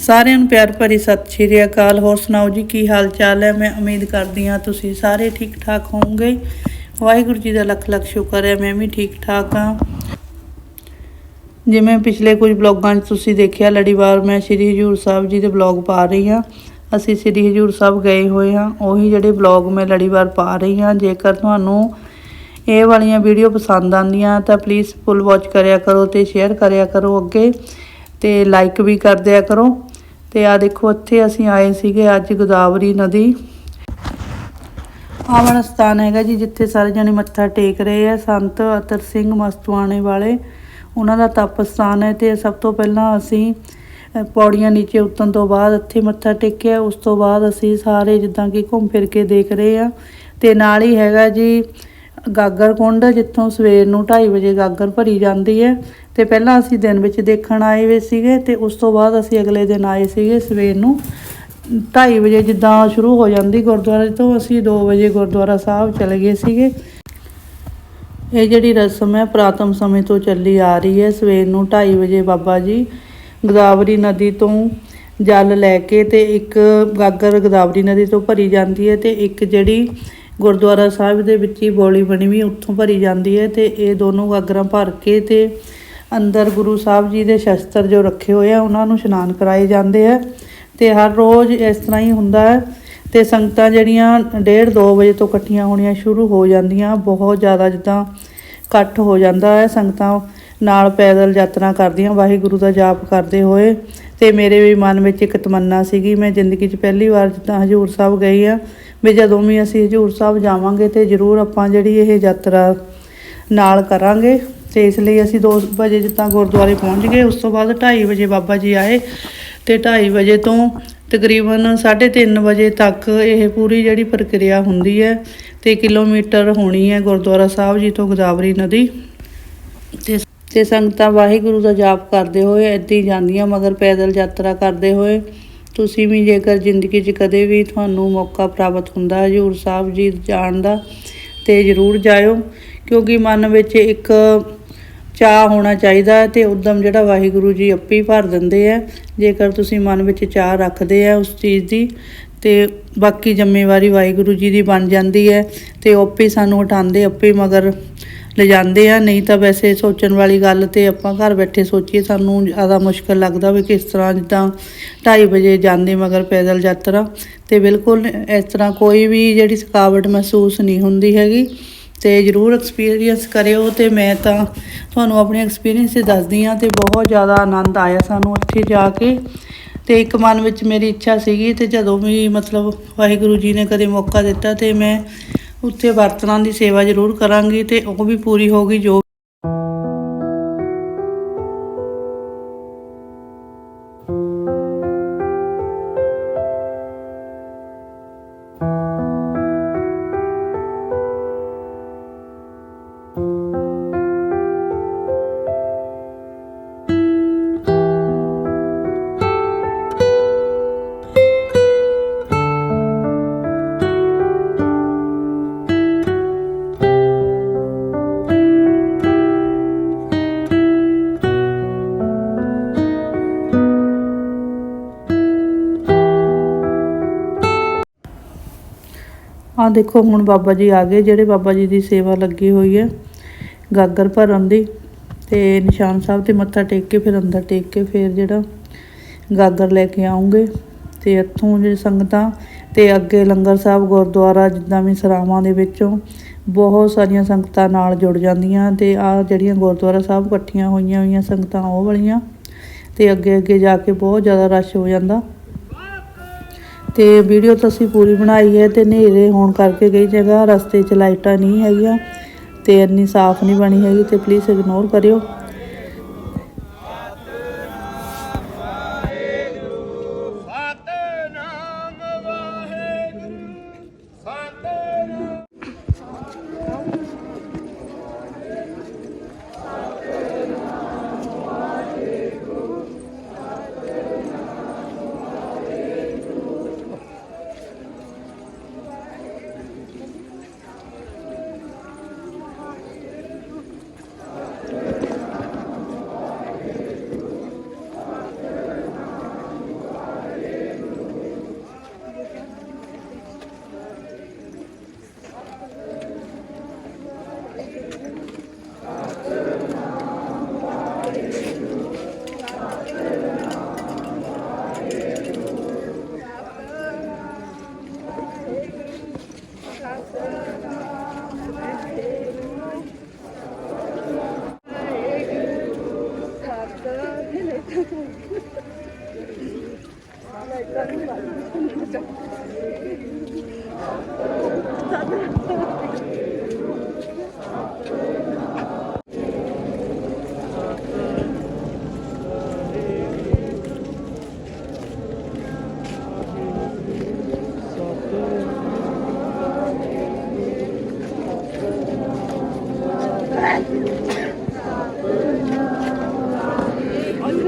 ਸਾਰਿਆਂ ਨੂੰ ਪਿਆਰ ਭਰੀ ਸਤਿ ਸ਼੍ਰੀ ਅਕਾਲ। ਹੋਰ ਸੁਣਾਓ ਜੀ, ਕੀ ਹਾਲ ਚਾਲ ਹੈ? ਮੈਂ ਉਮੀਦ ਕਰਦੀ ਹਾਂ ਤੁਸੀਂ ਸਾਰੇ ਠੀਕ ਠਾਕ ਹੋਵੋਗੇ। ਵਾਹਿਗੁਰੂ ਜੀ ਦਾ ਲੱਖ ਲੱਖ ਸ਼ੁਕਰ ਹੈ, ਮੈਂ ਵੀ ਠੀਕ ਠਾਕ ਹਾਂ। ਜਿਵੇਂ ਪਿਛਲੇ ਕੁਝ ਬਲੌਗਾਂ 'ਚ ਤੁਸੀਂ ਦੇਖਿਆ ਲੜੀਵਾਰ ਮੈਂ ਸ਼੍ਰੀ ਹਜੂਰ ਸਾਹਿਬ ਜੀ ਦੇ ਬਲੌਗ ਪਾ ਰਹੀ ਹਾਂ। ਅਸੀਂ ਸ਼੍ਰੀ ਹਜੂਰ ਸਾਹਿਬ ਗਏ ਹੋਏ ਹਾਂ। ਉਹੀ ਜਿਹੜੇ ਬਲੌਗ ਮੈਂ ਲੜੀਵਾਰ ਪਾ ਰਹੀ ਹਾਂ। ਜੇਕਰ ਤੁਹਾਨੂੰ ਇਹ ਵਾਲੀਆਂ ਵੀਡੀਓ ਪਸੰਦ ਆਉਂਦੀਆਂ, ਤਾਂ ਪਲੀਜ਼ ਫੁੱਲ ਵਾਚ ਕਰਿਆ ਕਰੋ ਤੇ ਸ਼ੇਅਰ ਕਰਿਆ ਕਰੋ ਅੱਗੇ। ਤੇ ਲਾਈਕ ਵੀ ਕਰ ਦਿਆ ਕਰੋ। ਤੇ ਆ ਦੇਖੋ, ਇੱਥੇ ਅਸੀਂ ਆਏ ਸੀਗੇ ਅੱਜ ਗੋਦਾਵਰੀ ਨਦੀ। ਆਵਣ ਵਾਲਾ ਸਥਾਨ ਹੈਗਾ ਜੀ, ਜਿੱਥੇ ਸਾਰੇ ਜਣੇ ਮੱਥਾ ਟੇਕ ਰਹੇ ਆ, ਸੰਤ ਅਤਰ ਸਿੰਘ ਮਸਤਵਾਣੇ ਵਾਲੇ। ਉਹਨਾਂ ਦਾ ਤਪ ਸਥਾਨ ਹੈ ਤੇ ਸਭ ਤੋਂ ਪਹਿਲਾਂ ਅਸੀਂ ਪੌੜੀਆਂ ਨੀਚੇ ਉਤਰਨ ਤੋਂ ਬਾਅਦ ਇੱਥੇ ਮੱਥਾ ਟੇਕਿਆ। ਉਸ ਤੋਂ ਬਾਅਦ ਅਸੀਂ ਸਾਰੇ ਜਿੱਦਾਂ ਕਿ ਘੁੰਮ ਫਿਰ ਕੇ ਦੇਖ ਰਹੇ ਆ। ਤੇ ਨਾਲ ਹੀ ਹੈਗਾ ਜੀ, ਗਾਗਰ ਕੁੰਡ, ਜਿੱਥੋਂ ਸਵੇਰ ਨੂੰ 2:30 ਵਜੇ ਗਾਗਰ ਭਰੀ ਜਾਂਦੀ ਹੈ। ਤੇ ਪਹਿਲਾਂ ਅਸੀਂ ਦਿਨ ਵਿੱਚ ਦੇਖਣ ਆਏ ਹੋਏ ਸੀਗੇ ਤੇ ਉਸ ਤੋਂ ਬਾਅਦ ਅਸੀਂ ਅਗਲੇ ਦਿਨ ਆਏ ਸੀਗੇ ਸਵੇਰ ਨੂੰ 2:30 ਵਜੇ ਜਿੱਦਾਂ ਸ਼ੁਰੂ ਹੋ ਜਾਂਦੀ ਗੁਰਦੁਆਰੇ ਤੋਂ, ਅਸੀਂ 2 ਵਜੇ ਗੁਰਦੁਆਰਾ ਸਾਹਿਬ ਚਲੇ ਗਏ ਸੀਗੇ। ਇਹ ਜਿਹੜੀ ਰਸਮ ਹੈ ਪ੍ਰਾਤਮ ਸਮੇਂ ਤੋਂ ਚੱਲੀ ਆ ਰਹੀ ਹੈ। ਸਵੇਰ ਨੂੰ 2:30 ਵਜੇ ਬਾਬਾ ਜੀ ਗੋਦਾਵਰੀ ਨਦੀ ਤੋਂ ਜਲ ਲੈ ਕੇ ਤੇ ਇੱਕ ਗਾਗਰ ਗੋਦਾਵਰੀ ਨਦੀ ਤੋਂ ਭਰੀ ਜਾਂਦੀ ਹੈ ਤੇ ਇੱਕ ਜਿਹੜੀ ਗੁਰਦੁਆਰਾ ਸਾਹਿਬ ਦੇ ਵਿੱਚ ਹੀ ਬੋਲੀ ਬਣੀ ਵੀ ਉੱਥੋਂ ਭਰੀ ਜਾਂਦੀ ਹੈ ਤੇ ਇਹ ਦੋਨੋਂ ਗਾਗਰਾਂ ਭਰ ਕੇ ਤੇ ਅੰਦਰ ਗੁਰੂ ਸਾਹਿਬ ਜੀ ਦੇ ਸ਼ਸਤਰ ਜੋ ਰੱਖੇ ਹੋਏ ਆ, ਉਹਨਾਂ ਨੂੰ ਇਸ਼ਨਾਨ ਕਰਾਏ ਜਾਂਦੇ ਆ। ਤੇ ਹਰ ਰੋਜ਼ ਇਸ ਤਰ੍ਹਾਂ ਹੀ ਹੁੰਦਾ ਹੈ। ਤੇ ਸੰਗਤਾਂ ਜਿਹੜੀਆਂ 1:30 2 ਵਜੇ ਤੋਂ ਇਕੱਠੀਆਂ ਹੋਣੀਆਂ ਸ਼ੁਰੂ ਹੋ ਜਾਂਦੀਆਂ, ਬਹੁਤ ਜ਼ਿਆਦਾ ਜਿੱਦਾਂ ਇਕੱਠ ਹੋ ਜਾਂਦਾ ਹੈ। ਸੰਗਤਾਂ ਨਾਲ ਪੈਦਲ ਯਾਤਰਾ ਕਰਦੀਆਂ, ਵਾਹਿਗੁਰੂ ਦਾ ਜਾਪ ਕਰਦੇ ਹੋਏ। ਤੇ ਮੇਰੇ ਵੀ ਮਨ ਵਿੱਚ ਇੱਕ ਤਮੰਨਾ ਸੀਗੀ, ਮੈਂ ਜ਼ਿੰਦਗੀ 'ਚ ਪਹਿਲੀ ਵਾਰ ਜਿੱਦਾਂ ਹਜੂਰ ਸਾਹਿਬ ਗਈ ਆ ਵੀ ਜਦੋਂ ਵੀ ਅਸੀਂ ਹਜੂਰ ਸਾਹਿਬ ਜਾਵਾਂਗੇ ਤੇ ਜ਼ਰੂਰ ਆਪਾਂ ਜਿਹੜੀ ਇਹ ਯਾਤਰਾ ਨਾਲ ਕਰਾਂਗੇ। ਤੇ ਇਸ ਲਈ ਅਸੀਂ 2 ਵਜੇ ਜਿੱਦਾਂ ਗੁਰਦੁਆਰੇ ਪਹੁੰਚ ਗਏ, ਉਸ ਤੋਂ ਬਾਅਦ 2:30 ਵਜੇ ਬਾਬਾ ਜੀ ਆਏ ਤੇ 2:30 ਵਜੇ ਤੋਂ ਤਕਰੀਬਨ 3:30 ਵਜੇ ਤੱਕ ਇਹ ਪੂਰੀ ਜਿਹੜੀ ਪ੍ਰਕਿਰਿਆ ਹੁੰਦੀ ਹੈ ਤੇ ਕਿਲੋਮੀਟਰ ਹੋਣੀ ਹੈ ਗੁਰਦੁਆਰਾ ਸਾਹਿਬ ਜੀ ਤੋਂ ਗੋਦਾਵਰੀ ਨਦੀ। ਤੇ ਤੇ ਸੰਗਤਾਂ ਵਾਹਿਗੁਰੂ ਦਾ ਜਾਪ ਕਰਦੇ ਹੋਏ ਏਦਾਂ ਹੀ ਜਾਂਦੀਆਂ, ਮਗਰ ਪੈਦਲ ਯਾਤਰਾ ਕਰਦੇ ਹੋਏ। ਤੁਸੀਂ ਵੀ ਜੇਕਰ ਜ਼ਿੰਦਗੀ 'ਚ ਕਦੇ ਵੀ ਤੁਹਾਨੂੰ ਮੌਕਾ ਪ੍ਰਾਪਤ ਹੁੰਦਾ ਹਜੂਰ ਸਾਹਿਬ ਜੀ ਜਾਣ ਦਾ, ਤੇ ਜ਼ਰੂਰ ਜਾਇਓ, ਕਿਉਂਕਿ ਮਨ ਵਿੱਚ ਇੱਕ ਚਾਹ ਹੋਣਾ ਚਾਹੀਦਾ ਹੈ ਤੇ ਉਦਮ ਜਿਹੜਾ ਵਾਹਿਗੁਰੂ ਜੀ ਆਪੇ ਭਰ ਦਿੰਦੇ ਆ। ਜੇਕਰ ਤੁਸੀਂ ਮਨ ਵਿੱਚ ਚਾਹ ਰੱਖਦੇ ਆ ਉਸ ਚੀਜ਼ ਦੀ, ਤੇ ਬਾਕੀ ਜ਼ਿੰਮੇਵਾਰੀ ਵਾਹਿਗੁਰੂ ਜੀ ਦੀ ਬਣ ਜਾਂਦੀ ਹੈ ਤੇ ਆਪੇ ਸਾਨੂੰ ਹਟਾਉਂਦੇ ਆਪੇ ਮਗਰ ਲਿਜਾਂਦੇ ਆ। ਨਹੀਂ ਤਾਂ ਵੈਸੇ ਸੋਚਣ ਵਾਲੀ ਗੱਲ ਤੇ ਆਪਾਂ ਘਰ ਬੈਠੇ ਸੋਚੀਏ, ਸਾਨੂੰ ਜ਼ਿਆਦਾ ਮੁਸ਼ਕਲ ਲੱਗਦਾ ਵੀ ਕਿਸ ਤਰ੍ਹਾਂ ਜਿੱਦਾਂ 2:30 ਵਜੇ ਜਾਂਦੇ ਮਗਰ ਪੈਦਲ ਯਾਤਰਾ। ਤੇ ਬਿਲਕੁਲ ਇਸ ਤਰ੍ਹਾਂ ਕੋਈ ਵੀ ਜਿਹੜੀ ਥਕਾਵਟ ਮਹਿਸੂਸ ਨਹੀਂ ਹੁੰਦੀ ਹੈਗੀ। ਤੇ ਜਰੂਰ ਐਕਸਪੀਰੀਅੰਸ ਕਰਿਓ ਤੇ ਮੈਂ ਤਾਂ ਤੁਹਾਨੂੰ ਆਪਣੇ ਐਕਸਪੀਰੀਅੰਸ ਦੱਸਦੀ ਆ ਤੇ ਬਹੁਤ ਜ਼ਿਆਦਾ ਆਨੰਦ ਆਇਆ ਸਾਨੂੰ ਉੱਥੇ ਜਾ ਕੇ ਤੇ ਇੱਕ ਮਨ ਵਿੱਚ ਮੇਰੀ ਇੱਛਾ ਸੀਗੀ ਤੇ ਜਦੋਂ ਵੀ ਮਤਲਬ ਵਾਹਿਗੁਰੂ ਜੀ ਨੇ ਕਦੇ ਮੌਕਾ ਦਿੱਤਾ ਤੇ ਮੈਂ ਉੱਥੇ ਬਰਤਨਾਂ ਦੀ ਸੇਵਾ ਜ਼ਰੂਰ ਕਰਾਂਗੀ ਤੇ ਉਹ ਵੀ ਪੂਰੀ ਹੋਗੀ ਜੋ ਆ ਦੇਖੋ, ਹੁਣ ਬਾਬਾ ਜੀ ਆ ਗਏ, ਜਿਹੜੇ ਬਾਬਾ ਜੀ ਦੀ ਸੇਵਾ ਲੱਗੀ ਹੋਈ ਹੈ, ਗਾਗਰ ਭਰਨ ਦੀ, ਤੇ ਨਿਸ਼ਾਨ ਸਾਹਿਬ ਤੇ ਮੱਥਾ ਟੇਕ ਕੇ ਫਿਰ ਅੰਦਰ ਟੇਕ ਕੇ ਫਿਰ ਜਿਹੜਾ ਗਾਗਰ ਲੈ ਕੇ ਆਉਂਗੇ, ਤੇ ਇੱਥੋਂ ਜਿਹੜੇ ਸੰਗਤਾਂ, ਤੇ ਅੱਗੇ ਲੰਗਰ ਸਾਹਿਬ, ਗੁਰਦੁਆਰਾ, ਜਿੱਦਾਂ ਵੀ ਸਰਾਵਾਂ ਦੇ ਵਿੱਚੋਂ ਬਹੁਤ ਸਾਰੀਆਂ ਸੰਗਤਾਂ ਨਾਲ ਜੁੜ ਜਾਂਦੀਆਂ, ਤੇ ਆ ਜਿਹੜੀਆਂ ਗੁਰਦੁਆਰਾ ਸਾਹਿਬ ਇਕੱਠੀਆਂ ਹੋਈਆਂ ਹੋਈਆਂ ਸੰਗਤਾਂ, ਉਹ ਵਾਲੀਆਂ, ਤੇ ਅੱਗੇ ਅੱਗੇ ਜਾ ਕੇ ਬਹੁਤ ਜ਼ਿਆਦਾ ਰਸ਼ ਹੋ ਜਾਂਦਾ। ਤੇ ਵੀਡੀਓ ਤਾਂ ਅਸੀਂ ਪੂਰੀ ਬਣਾਈ ਹੈ ਤੇ ਹਨੇਰੇ ਹੋਣ ਕਰਕੇ ਕਈ ਜਗ੍ਹਾ ਰਸਤੇ 'ਚ ਲਾਈਟਾਂ ਨਹੀਂ ਹੈਗੀਆਂ ਤੇ ਇੰਨੀ ਸਾਫ਼ ਨਹੀਂ ਬਣੀ ਹੈਗੀ ਤੇ ਪਲੀਜ਼ ਇਗਨੋਰ ਕਰਿਓ।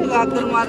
ਗਾਗਰ ਮਾਰ